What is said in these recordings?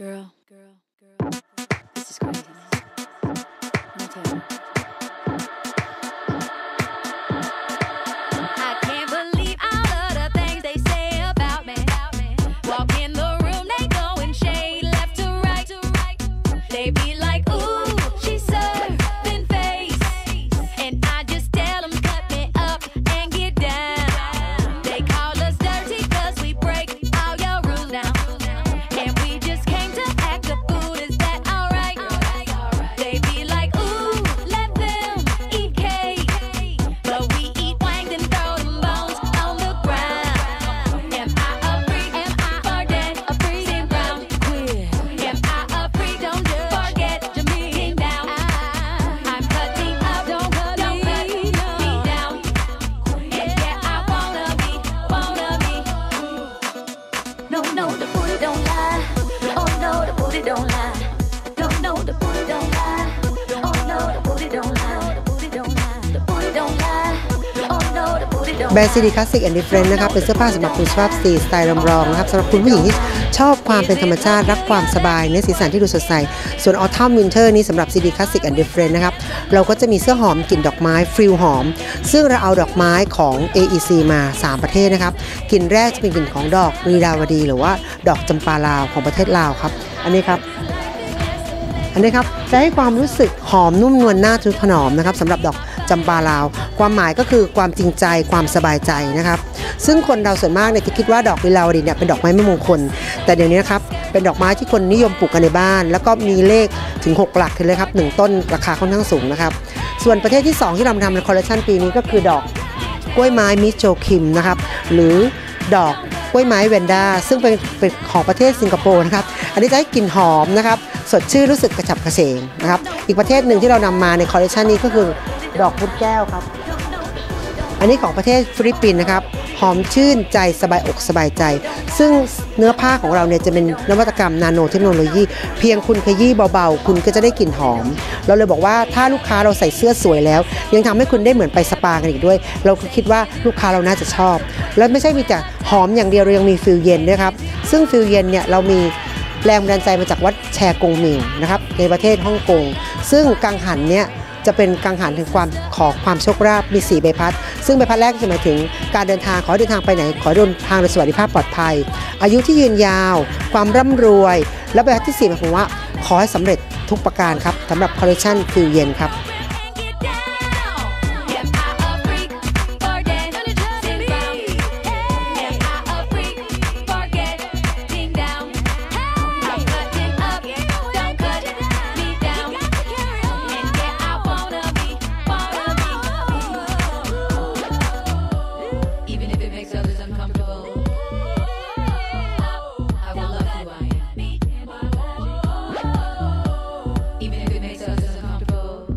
Girl, girl, girl, this is crazy. Let me tell you. Booty don't lie. No, no, the booty don't lie. Oh no, the booty don't lie. The booty don't lie. The booty don't lie. Oh no, the booty don't แบรนด์ซีดีคลาสสิกแอนด์ดิเฟรนนะครับเป็นเสื้อผ้าสำหรับคุณสุภาพสตรีสไตล์รำรองนะครับสำหรับคุณผู้หญิงที่ชอบความเป็นธรรมชาติ รักความสบายเนื้อสีสันที่ดูสดใส ส่วนออทัมวินเทอร์นี้สำหรับซีดีคลาสสิกแอนด์ดิเฟรนนะครับเราก็จะมีเสื้อหอมกลิ่นดอกไม้ฟิลหอม ซึ่งเราเอาดอกไม้ของ AEC มา 3 ประเทศนะครับกลิ่นแรกจะเป็นกลิ่นของดอกรีดาวดี หรือว่าดอกจำปาลาวของประเทศลาวครับ อันนี้ครับ อันนี้ครับจะให้ความรู้สึกหอมนุ่มนวลน่าทุถนอมนะครับสำหรับดอกจำปาลาว ความหมายก็คือความจริงใจความสบายใจนะครับ ซึ่งคนเราส่วนมากเนี่ยจะคิดว่าดอกลิลาวดีเนี่ยเป็นดอกไม้ไม่มงคล แต่เดี๋ยวนี้นะครับเป็นดอกไม้ที่คนนิยมปลูกกันในบ้าน แล้วก็มีเลขถึง 6 หลักเลยครับหนึ่งต้นราคาค่อนข้างสูงนะครับ ส่วนประเทศที่ 2 ที่เราทำในคอลเลคชันปีนี้ก็คือดอกกล้วยไม้มิโจคิมนะครับหรือดอก กล้วยไม้แวนด้าซึ่งเป็นเป็นของประเทศสิงคโปร์นะครับอันนี้จะให้กลิ่นหอมนะครับสดชื่นรู้สึกกระฉับกระเฉงนะครับอีกประเทศหนึ่งที่เรานำมาในคอลเลคชันนี้ก็คือดอกพุธแก้วครับอันนี้ของประเทศฟิลิปปินส์นะครับ หอมชื่นใจสบายอกสบายใจ ซึ่งเนื้อผ้าของเราเนี่ยจะเป็นนวัตกรรมนาโนเทคโนโลยี เพียงคุณขยี้เบาๆ คุณก็จะได้กลิ่นหอม เราเลยบอกว่าถ้าลูกค้าเราใส่เสื้อสวยแล้ว ยังทำให้คุณได้เหมือนไปสปากันอีกด้วย เราก็คิดว่าลูกค้าเราน่าจะชอบ แล้วไม่ใช่มีแต่หอมอย่างเดียวเรายังมีฟิลเย็นด้วยครับซึ่งฟิลเย็นเนี่ยเรามีแรงบันดาลใจมาจากวัดแชกงมิงนะครับในประเทศฮ่องกงซึ่งกังหันเนี่ย จะเป็นกังหันถึงความขอความโชคลาภมีสีใบพัด ซึ่งใบพัดแรกจะหมายถึงการเดินทางขอเดินทางไปไหน ขอเดินทางโดยสวัสดิภาพปลอดภัย อายุที่ยืนยาว ความร่ำรวย และใบพัดที่สี่หมายความว่าขอให้สำเร็จทุกประการครับสำหรับคอลเลคชันฟิลเย็นครับ Even if it makes others uncomfortable, I will love who I am. Even if it makes others uncomfortable.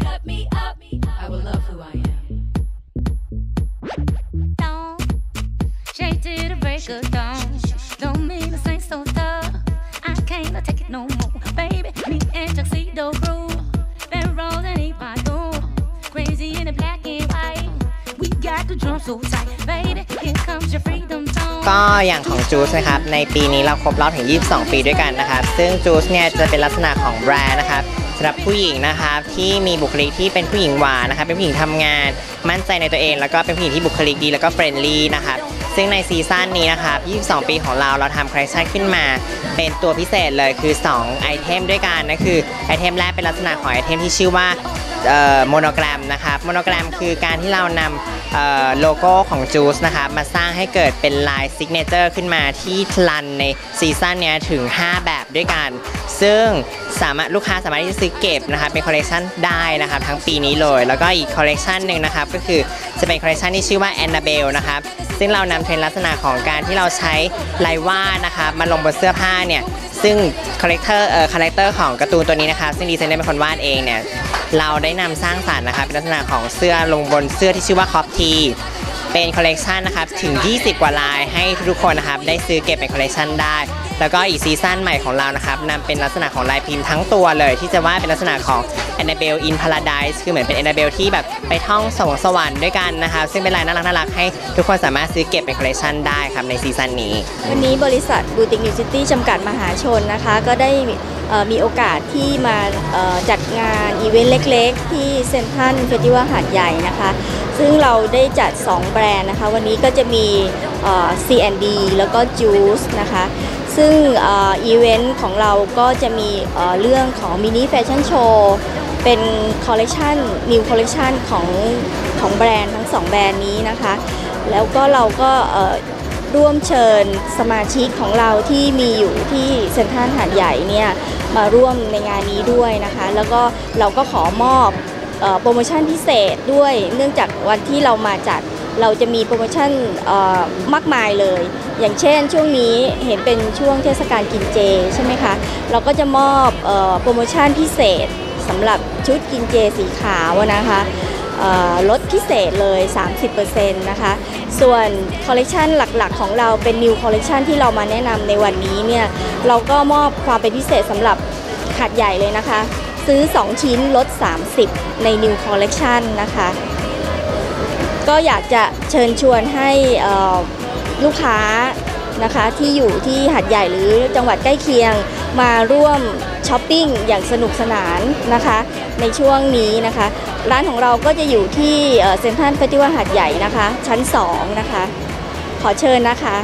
Cut me up, I will love who I am. to the break dawn. Don't make me sing so tough. I can't take it no more. Baby, me and Tuxedo crew. ก็อย่างของจูสนะครับ ในปีนี้เราครบรอบถึง 22 ปีด้วยกันนะครับ ซึ่งจูสเนี่ยจะเป็นลักษณะของแบรนด์นะครับสำหรับผู้หญิงนะครับที่มีบุคลิกที่เป็นผู้หญิงหวานนะครับ เป็นผู้หญิงทำงานมั่นใจในตัวเอง แล้วก็เป็นผู้หญิงที่บุคลิกดีแล้วก็เฟรนลี่นะครับซึ่งในซีซั่นนี้นะครับ 22 ปีของเราเราทำคอลเลคชันขึ้นมา เป็นตัวพิเศษเลยคือ 2 ไอเทมด้วยกันนั่นคือไอเทมแรกเป็นลักษณะของไอเทมที่ชื่อว่าโมโนแกรมนะครับโมโนแกรมคือการที่เรานำ โลโก้ของจูสนะครับมาสร้างให้เกิดเป็นลายซิกเนเจอร์ขึ้นมาที่ทลันในซีซั่นนี้ถึง 5 แบบด้วยกัน ซึ่งสามารถลูกค้าสามารถที่จะซื้อเก็บนะครับเป็นคอลเลคชันได้นะครับทั้งปีนี้เลย แล้วก็อีกคอลเลคชันหนึ่งนะครับก็คือจะเป็นคอลเลคชันที่ชื่อว่าแอนนาเบลนะครับซึ่งเรานำเทรนลักษณะของการที่เราใช้ลายวาดนะครับมาลงบนเสื้อผ้าเนี่ย ซึ่งคาแรคเตอร์เอ่อคาแรคเตอร์ของการ์ตูนตัวนี้นะคะซึ่งดีไซเนอร์เป็นคนวาดเองเนี่ยเราได้นำสร้างสรรค์นะคะเป็นลักษณะของเสื้อลงบนเสื้อที่ชื่อว่าคอปทีเป็นคอลเลกชันนะครับถึง 20 กว่าลายให้ทุกคนนะครับได้ซื้อเก็บเป็นคอลเลกชันได้ แล้วก็อีกซีซั่นใหม่ของเรานะครับนำเป็นลักษณะของลายพิมพ์ทั้งตัวเลย ที่จะว่าเป็นลักษณะของ Annabelle in Paradise คือเหมือนเป็น Annabelle ที่แบบไปท่องสวงสวรรค์ด้วยกันนะคะซึ่งเป็นลายน่ารักน่ารักให้ทุกคนสามารถซื้อเก็บเป็นคอลเลคชันได้ครับในซีซั่นนี้ วันนี้บริษัทบูติกนิวซิตี้จำกัดมหาชนนะคะ ก็ได้มีโอกาสที่มาจัดงานอีเวนต์เล็กๆ ที่เซ็นทรัลเฟสติวัลหาดใหญ่นะคะ ซึ่งเราได้จัด 2 แบรนด์นะคะ วันนี้ก็จะมีเอ่อ C&D แล้วก็ Juice นะคะ ซึ่งอีเวนต์ของเราก็จะมีเรื่องของมินิแฟชั่นโชว์เป็นคอลเล t ชันนิวคอลเล t ชันของของแบรนด์ทั้ง 2 แบรนด์นี้นะคะ แล้วก็เราก็ร่วมเชิญสมาชิกของเราที่มีอยู่ที่เซ็นทรัลหาดใหญ่เนี่ยมาร่วมในงานนี้ด้วยนะคะ แล้วก็เราก็ขอมอบโปรโมชั่นพิเศษด้วย เนื่องจากวันที่เรามาจัด เราจะมีโปรโมชั่นมากมายเลย อย่างเช่นช่วงนี้เห็นเป็นช่วงเทศกาลกินเจใช่ไหมคะ เราก็จะมอบออโปรโมชั่นพิเศษสำหรับชุดกินเจสีขาวนะคะลดพิเศษเลย 30%นะคะ ส่วนคอลเลกชันหลักๆ ของเราเป็น New Collection ที่เรามาแนะนำในวันนี้เนี่ย เราก็มอบความเป็นพิเศษสำหรับขาดใหญ่เลยนะคะ ซื้อ 2 ชิ้นลด 30 ใน New Collection นะคะ ก็อยากจะเชิญชวนให้ลูกค้านะคะที่อยู่ที่หัดใหญ่หรือจังหวัดใกล้เคียงมาร่วมช้อปปิ้งอย่างสนุกสนานนะคะ ในช่วงนี้นะคะ ร้านของเราก็จะอยู่ที่เซ็นทรัลเฟสติวัลหัดใหญ่นะคะ ชั้น 2 นะคะ ขอเชิญนะคะ